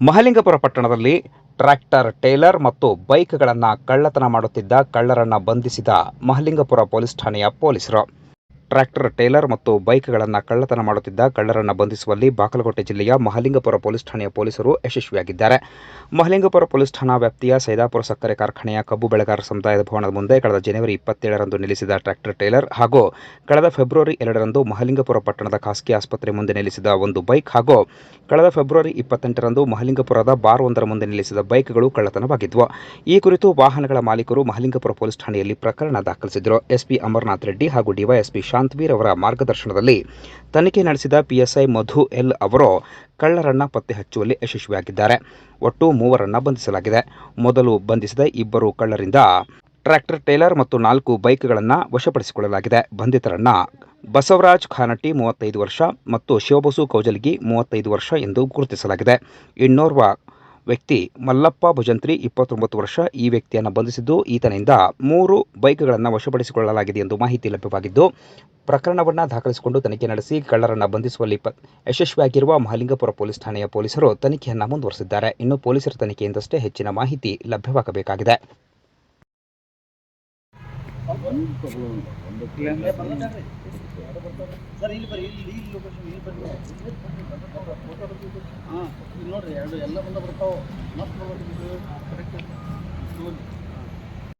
ಮಹಲಿಂಗಪುರ ಪಟ್ಟಣದಲ್ಲಿ tractor Taylor ಮತ್ತು ಬೈಕ್ಗಳನ್ನು ಕಳ್ಳತನ ಮಾಡುತ್ತಿದ್ದ ಕಳ್ಳರನ್ನು ಬಂಧಿಸಿದ ಮಹಲಿಂಗಪುರ ಪೊಲೀಸ್ ಠಾಣೆಯ ಪೊಲೀಸರು. ಟ್ರ್ಯಾಕ್ಟರ್, ಟೇಲರ್ ಮತ್ತು ಬೈಕ್ಗಳನ್ನು ಕಳ್ಳತನ ಮಾಡುತ್ತಿದ್ದ ಕಳ್ಳರನ್ನ ಬಂಧಿಸುವಲ್ಲಿ ಬಾಗಲಕೋಟೆ ಜಿಲ್ಲೆಯ ಮಹಲಿಂಗಪುರ ಪೊಲೀಸ್ ಠಾಣೆಯ ಪೊಲೀಸರು ಯಶಸ್ವಿಯಾಗಿದ್ದಾರೆ. ಮಹಲಿಂಗಪುರ ಪೊಲೀಸ್ ಠಾಣಾ ವ್ಯಾಪ್ತಿಯ ಸೈದಾಪುರ ಸಕ್ಕರೆ ಕಾರ್ಖಾನೆಯ ಕಬ್ಬು ಬೆಳೆಗಾರ ಸಮುದಾಯದ ಭವನದ ಮುಂದೆ ಕಳೆದ ಜನವರಿ ಇಪ್ಪತ್ತೇಳರಂದು ನಿಲ್ಲಿಸಿದ ಟ್ರ್ಯಾಕ್ಟರ್, ಟೇಲರ್ ಹಾಗೂ ಕಳೆದ ಫೆಬ್ರವರಿ ಎರಡರಂದು ಮಹಲಿಂಗಪುರ ಪಟ್ಟಣದ ಖಾಸಗಿ ಆಸ್ಪತ್ರೆ ಮುಂದೆ ನಿಲ್ಲಿಸಿದ ಒಂದು ಬೈಕ್ ಹಾಗೂ ಕಳೆದ ಫೆಬ್ರವರಿ ಇಪ್ಪತ್ತೆಂಟರಂದು ಮಹಲಿಂಗಪುರದ ಬಾರ್ ಒಂದರ ಮುಂದೆ ನಿಲ್ಲಿಸಿದ ಬೈಕ್ಗಳು ಕಳ್ಳತನವಾಗಿದ್ದವು ಈ ಕುರಿತು ವಾಹನಗಳ ಮಾಲೀಕರು ಮಹಲಿಂಗಪುರ ಪೊಲೀಸ್ ಠಾಣೆಯಲ್ಲಿ ಪ್ರಕರಣ ದಾಖಲಿಸಿದರು. ಎಸ್ಪಿ ಅಮರನಾಥ್ ರೆಡ್ಡಿ ಹಾಗೂ ಡಿವೈಎಸ್ಪಿ ಶಾಂತವೀರ್ ಅವರ ಮಾರ್ಗದರ್ಶನದಲ್ಲಿ ತನಿಖೆ ನಡೆಸಿದ ಪಿಎಸ್ಐ ಮಧು ಎಲ್ ಅವರು ಕಳ್ಳರನ್ನ ಪತ್ತೆ ಹಚ್ಚುವಲ್ಲಿ ಯಶಸ್ವಿಯಾಗಿದ್ದಾರೆ. ಒಟ್ಟು ಮೂವರನ್ನ ಬಂಧಿಸಲಾಗಿದೆ. ಮೊದಲು ಬಂಧಿಸಿದ ಇಬ್ಬರು ಕಳ್ಳರಿಂದ ಟ್ರ್ಯಾಕ್ಟರ್, ಟೇಲರ್ ಮತ್ತು ನಾಲ್ಕು ಬೈಕ್ಗಳನ್ನು ವಶಪಡಿಸಿಕೊಳ್ಳಲಾಗಿದೆ. ಬಂಧಿತರನ್ನ ಬಸವರಾಜ್ ಖಾನಟ್ಟಿ ಮೂವತ್ತೈದು ವರ್ಷ ಮತ್ತು ಶಿವಬಸು ಕೌಜಲ್ಗಿ ಮೂವತ್ತೈದು ವರ್ಷ ಎಂದು ಗುರುತಿಸಲಾಗಿದೆ. ಇನ್ನೋರ್ವ ವ್ಯಕ್ತಿ ಮಲ್ಲಪ್ಪ ಭುಜಂತ್ರಿ ಇಪ್ಪತ್ತೊಂಬತ್ತು ವರ್ಷ ಈ ವ್ಯಕ್ತಿಯನ್ನು ಬಂಧಿಸಿದ್ದು, ಈತನಿಂದ ಮೂರು ಬೈಕ್ಗಳನ್ನು ವಶಪಡಿಸಿಕೊಳ್ಳಲಾಗಿದೆ ಎಂದು ಮಾಹಿತಿ ಲಭ್ಯವಾಗಿದ್ದು, ಪ್ರಕರಣವನ್ನು ದಾಖಲಿಸಿಕೊಂಡು ತನಿಖೆ ನಡೆಸಿ ಕಳ್ಳರನ್ನು ಬಂಧಿಸುವಲ್ಲಿ ಯಶಸ್ವಿಯಾಗಿರುವ ಮಹಲಿಂಗಪುರ ಪೊಲೀಸ್ ಠಾಣೆಯ ಪೊಲೀಸರು ತನಿಖೆಯನ್ನು ಮುಂದುವರೆಸಿದ್ದಾರೆ. ಇನ್ನು ಪೊಲೀಸರ ತನಿಖೆಯಿಂದಷ್ಟೇ ಹೆಚ್ಚಿನ ಮಾಹಿತಿ ಲಭ್ಯವಾಗಬೇಕಾಗಿದೆ. ಸರ್, ಇಲ್ಲಿ ಬರ್ರಿ, ಇಲ್ಲಿ ಇಲ್ಲಿ ಲೊಕೇಶನ್ ಇಲ್ಲಿ ಬರ್ರಿ. ಹಾಂ. ನೋಡ್ರಿ ಎರಡು ಎಲ್ಲ ಬಂದ ಬರ್ತಾವೆ. ಮತ್ತೆ ಕರೆಕ್ಟ್